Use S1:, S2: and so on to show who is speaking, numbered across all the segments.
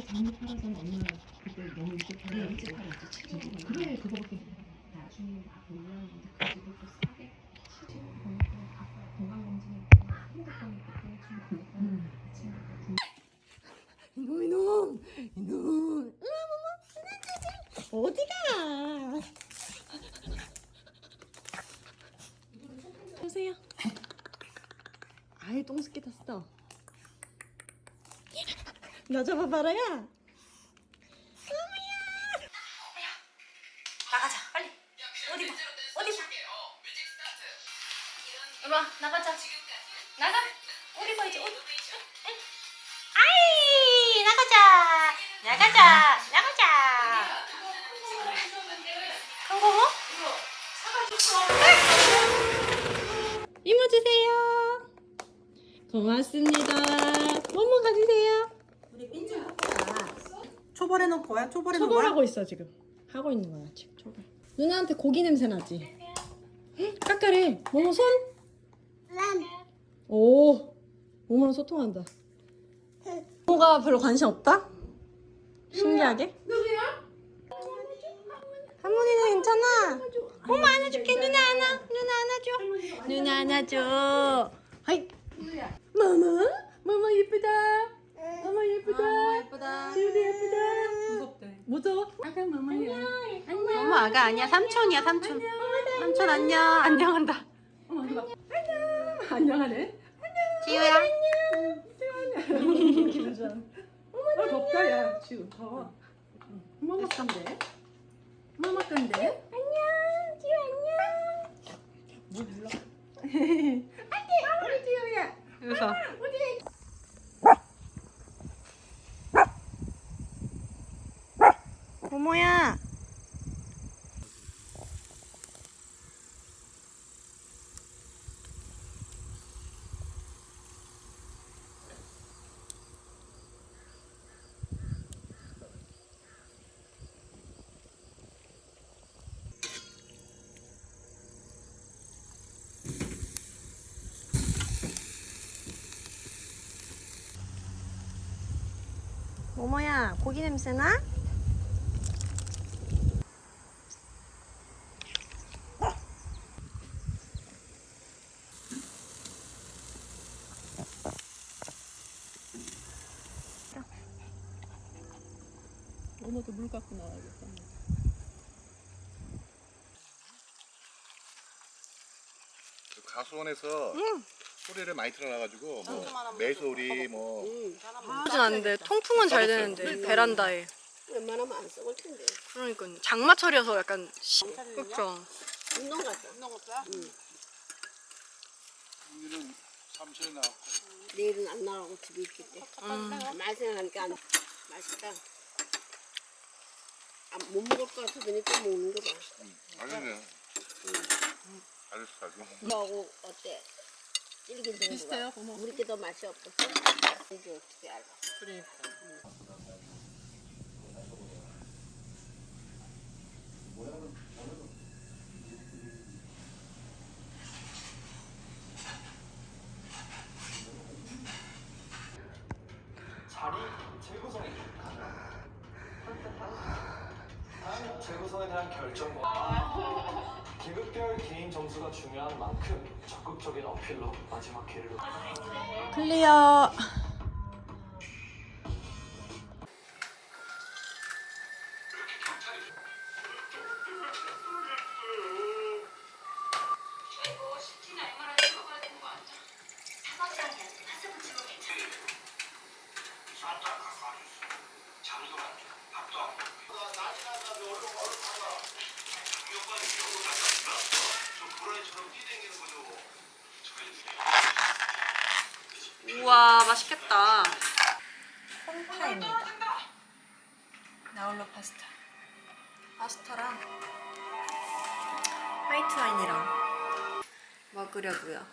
S1: 그때 작년 팔아서 엄마 그때 너무 일찍
S2: 네,
S1: 팔아가지고
S2: 일찍 팔았지.
S1: 그래 그거밖에
S2: 나중에 막 올라오는데 그 집을 또 싸게 치즈를 보니까 아빠 건강검진을 핸드폰에 그때 좀 보니까 그 친구가
S3: 이놈 이놈 이놈 어디가 보세요 아예 똥스키 탔어 나 잡아봐라야.
S4: 나가자 빨리. 어디 봐? 어디 봐? 이리 와 나가자. 나가. 어디 봐야지 어디? 응? 아이 나가자. 나가자 나가자. 강고모
S3: 이모 주세요. 고맙습니다. 뭐뭐 가지세요
S5: 초벌해놓은 거야? 초벌해놓은 거야?
S3: 초벌하고 있어 지금. 하고 있는 거야 지금 초벌. 누나한테 고기 냄새 나지? 응? 까까래 모모 손? 오 모모랑 소통한다. 모모가 별로 관심 없다? 신기하게? 할머니는 괜찮아? 모모 안아줄게. 누나 안아 누나 안아줘. 누나 안아줘. 하이. 마마 마마 예쁘다 예쁘다
S5: 예쁘다.
S3: 지우도 예쁘다
S5: 무섭대.
S3: 무서워?
S5: 아까 마마야.
S3: 어머 아가 아니야 삼촌이야 삼촌 삼촌 안녕 안녕한다
S5: 어머 이거 봐. 안녕. 안녕하네.
S3: 지우야
S5: 기분 좋아. 어 덥다 야 지금 더워. 엄마 건데. 엄마 건데. 안녕 지우 안녕. 뭐 불러? 안돼 우리 지우야.
S3: 그래서 모모야 모모야 고기 냄새 나?
S5: 엄마도 물 갖고 나와야겠다.
S6: 그 가수원에서 소리를 많이 틀어놔가지고 뭐 매소리 뭐
S3: 하진 않는데 통풍은 잘 되는데 베란다에
S7: 웬만하면 안 썩을 텐데.
S3: 그러니까 장마철이어서 약간 시... 그쵸
S7: 운동 갔다. 운동 갔다? 응.
S6: 오늘은 사무실에 나왔고
S7: 내일은 안 나가고 집에 있겠대.
S3: 음.
S7: 말 생각하니까 안- 맛있다. 아, 못 먹을 것 같으더니 또 먹는 거 봐.
S6: 아니네 잘했어 아주
S7: 뭐하고 어때? 질긴 정도가.
S5: 비슷해요, 고모.
S7: 우리 게더 맛이 없었어? 이게 어떻게 알아?
S8: 자리 적극적인 어필로 마지막 기회를
S3: 클리어 우와 맛있겠다. 콩파입니다. 나홀로 파스타. 파스타랑 화이트 와인이랑. 먹으려고요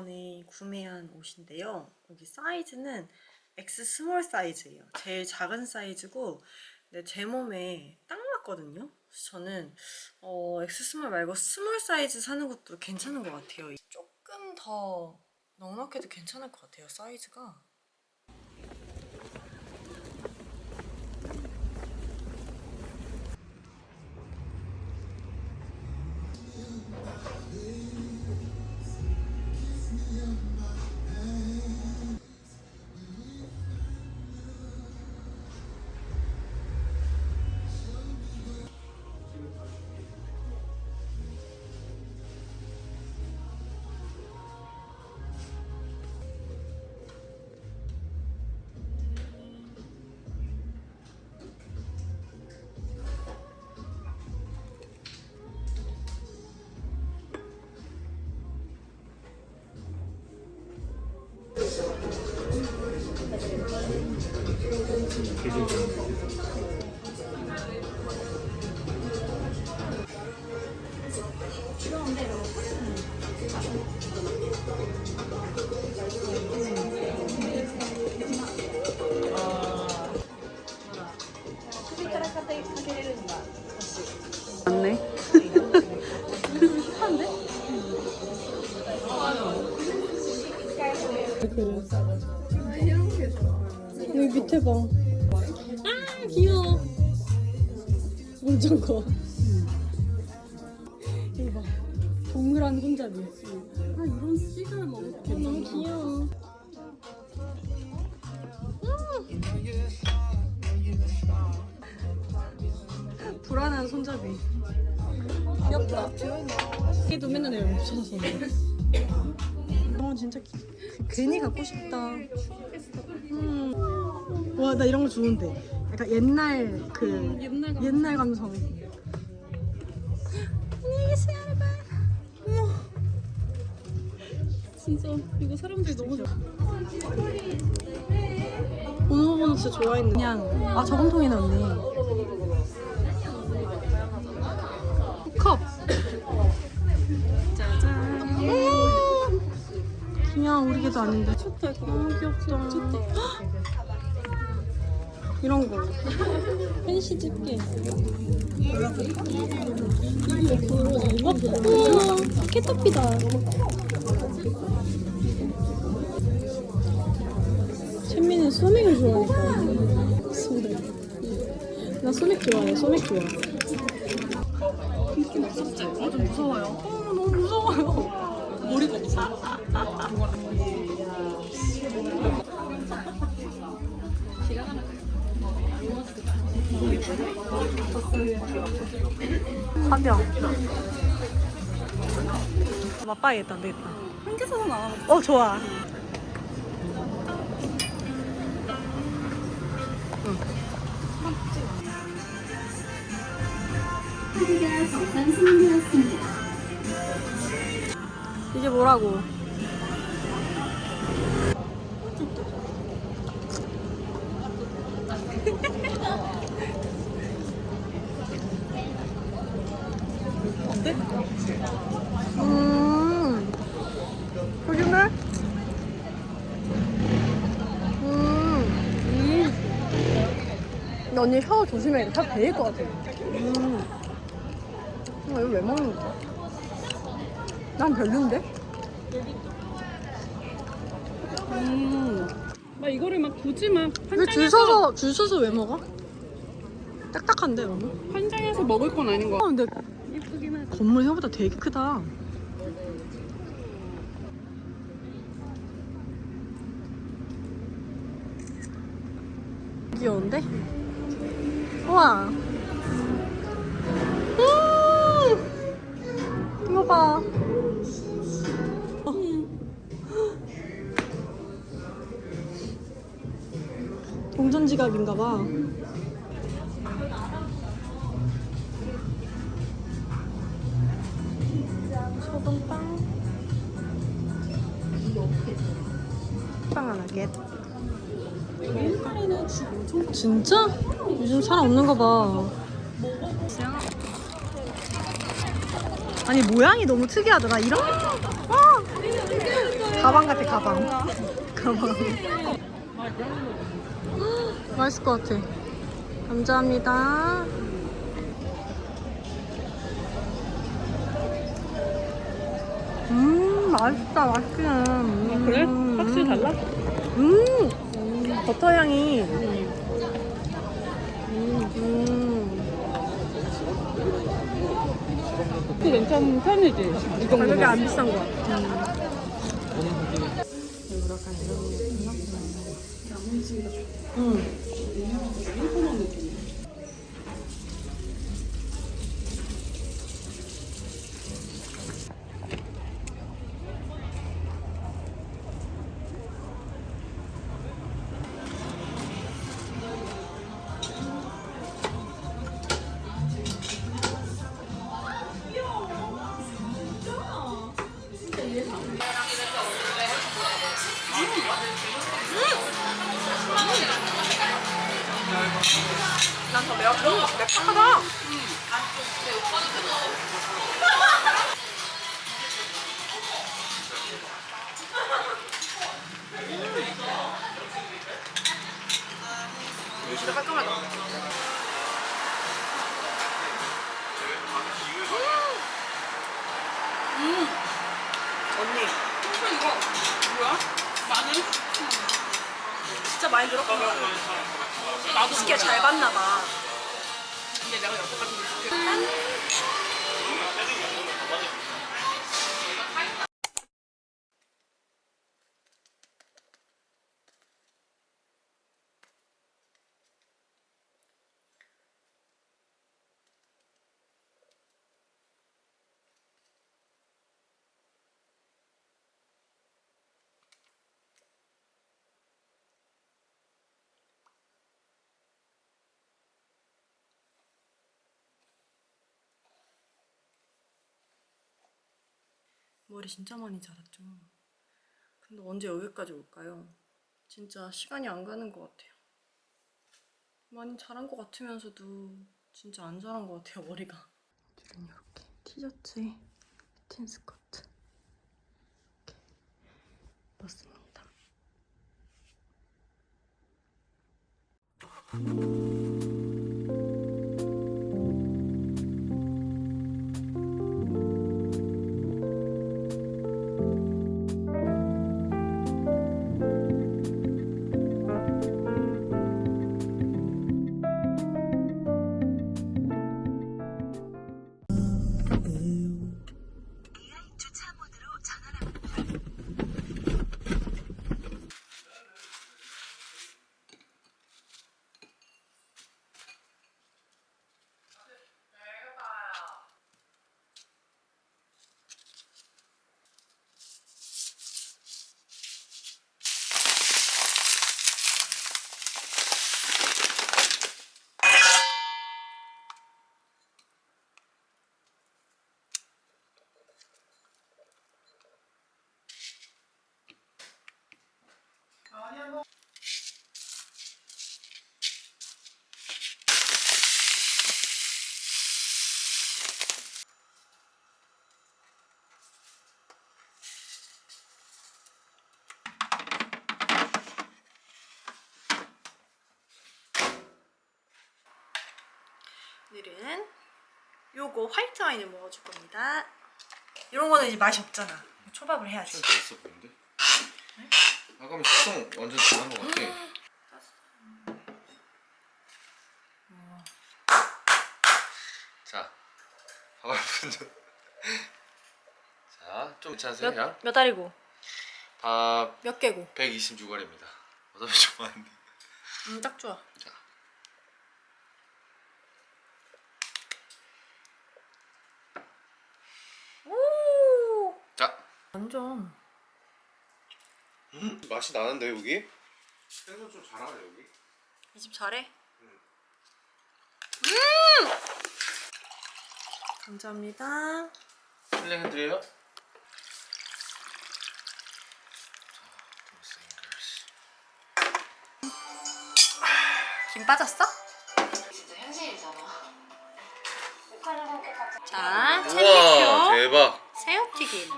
S3: 이번에 구매한 옷인데요. 여기 사이즈는 X 스몰 사이즈예요. 제일 작은 사이즈고 근데 제 몸에 딱 맞거든요. 저는 어, X 스몰 말고 스몰 사이즈 사는 것도 괜찮은 것 같아요. 조금 더 넉넉해도 괜찮을 것 같아요. 사이즈가.
S5: 맞네.
S3: 여기 밑에 봐. 아 귀여워. 엄청 커. 이거 봐. 동그란 손잡이. 아 이런 시간 너무 너무 귀여워. 음. 불안한 손잡이. 귀엽다. 얘도 맨날 내가 묻혀서 어 진짜 기- 괜히 갖고 싶다. 음. 와 나 이런 거 좋은데. 약간 옛날 그 옛날, 감성. 안녕히 계세요 여러분. 진짜 이거 사람들이 너무 좋아. 번호 번호 진짜 좋아했는데 그냥 아 저금통이네 언니. 컵. 짜잔. 그냥 우리 개도 아닌데. 좋다 이거. 너무 귀엽다. 좋다. 이런 거. 펜시 집게. 우와, 캐터피다. 찬미는 소맥을 좋아하니까. 소맥. 나 소맥 좋아해. 소맥 좋아. 아, 좀 무서워요. 어, 너무 무서워요. 머리가 없어. 사병. 맛봐야겠다, 안 되겠다. 한개 사서 나와. 어, 좋아. 이게 뭐라고? 어때? 음, 소주네? 음, 음. 언니 혀 조심해. 혀 베일 것 같아. 음. 이거 왜 먹는 거야? 난 별론데? 음.
S5: 막 이거를 막 굳이 막
S3: 왜 줄 서서 줄 서서 왜 먹어? 딱딱한데 너무?
S5: 환장해서 먹을 건 아닌 거.
S3: 아 근데. 건물 생각보다 되게 크다. 귀여운데? 우와. 음! 이거 봐. 어. 동전 지갑인가 봐. 빵 하나 겟. 진짜? 요즘 사람 없는가 봐. 아니 모양이 너무 특이하더라. 이런 와 가방 같아 가방. 가방. 맛있을 것 같아. 감사합니다. 음 맛있다 맛있긴. 음.
S5: 그래? 확실히 달라?
S3: 음 버터 향이. 음.
S5: 그 괜찮은 편이지. 이
S3: 가격이 안. 비싼 거 같아. 난 많이 들었구나. 나도 스키를 잘 봤나 봐. 근데 내가 여기까지 머리 진짜 많이 자랐죠. 근데 언제 여기까지 올까요? 진짜 시간이 안 가는 것 같아요. 많이 자란 것 같으면서도 진짜 안 자란 것 같아요, 머리가. 줄은 이렇게 티셔츠에 틴 스커트 이렇게 입었습니다. 요거 화이트 와인을 먹어줄 겁니다. 이런 거는 이제 맛이 없잖아. 초밥을 해야지.
S9: 맛있어 보이는데? 아까면 식성 완전 잘한 것 같아. 자, 좀 괜찮으세요? 양?
S3: 몇 알이고?
S9: 밥
S3: 몇 개고?
S9: 126알입니다. 어차피 좀 많은데.
S3: 음, 딱 좋아.
S9: 자.
S3: 오!
S9: 자,
S3: 완전.
S9: 음, 맛이 나는데 여기? 생선 좀 잘하네 여기.
S3: 이 집 잘해? 음! 감사합니다.
S9: 힐링 해드려요.
S3: 김 빠졌어?
S4: 진짜 현실이잖아.
S3: 자,
S9: 우와
S3: 챔피표
S9: 대박.
S3: 새우튀김.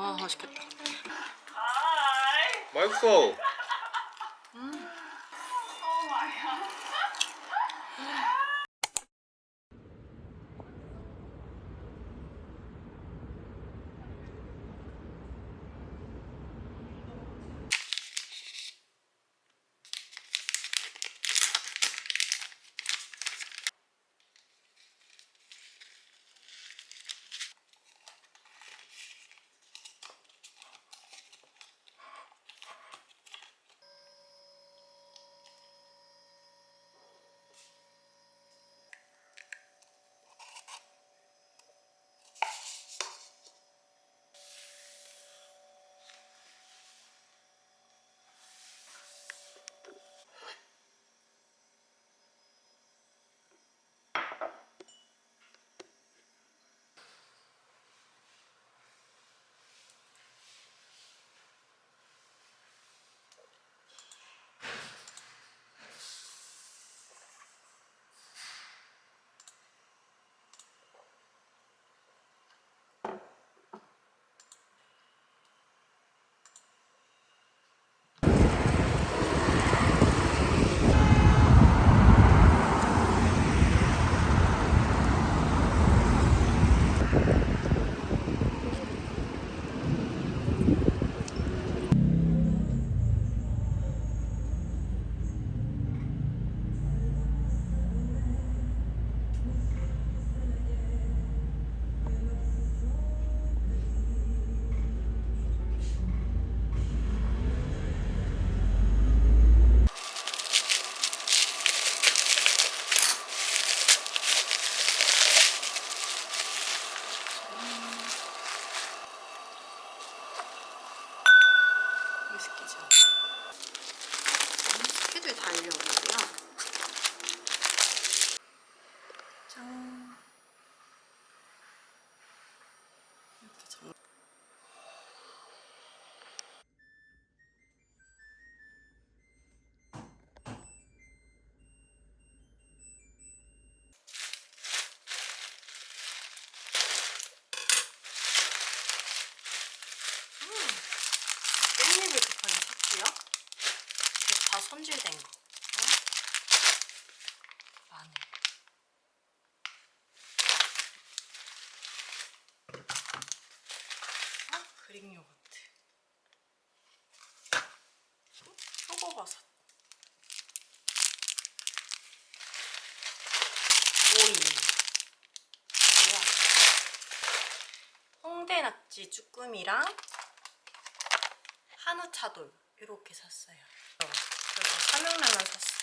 S10: 맛있겠다.
S9: 맛있어.
S10: 위 깻잎을 급하게 샀고요. 대파 손질된 거. 어? 마늘. 어? 그릭 요거트. 어? 표고버섯. 오이. 뭐야? 홍대 낙지 쭈꾸미랑 한우 차돌 이렇게 샀어요. 그래서 삼양라면 샀어요.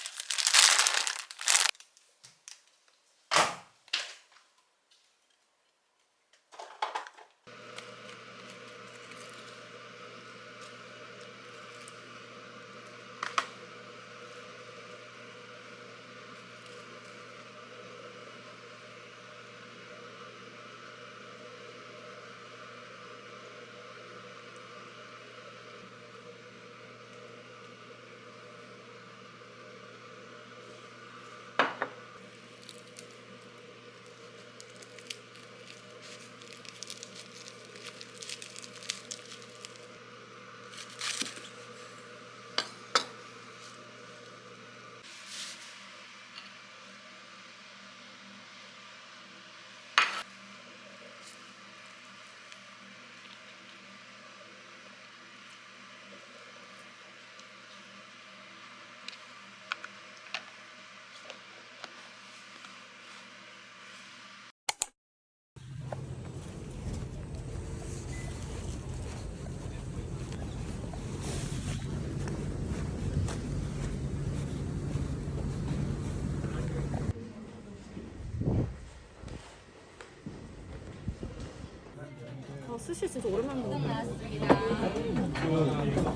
S10: 스시 진짜 오랜만에 먹네.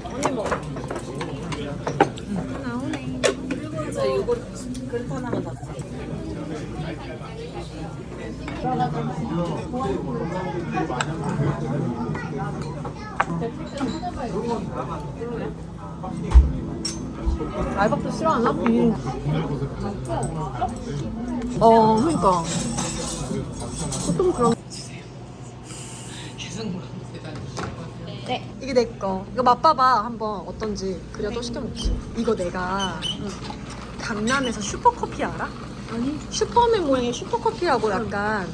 S10: 언니 먹어. 나오네. 저 이거 그릇 하나만 더 주세요. 알밥도 싫어하나? 음. 어, 그러니까. 보통 그런.
S3: 여기 내 거. 이거 맛봐봐 한번 어떤지. 그래야 또 시켜 먹지. 이거 내가 강남에서 슈퍼커피 알아? 아니. 슈퍼맨 모양의 슈퍼커피라고 약간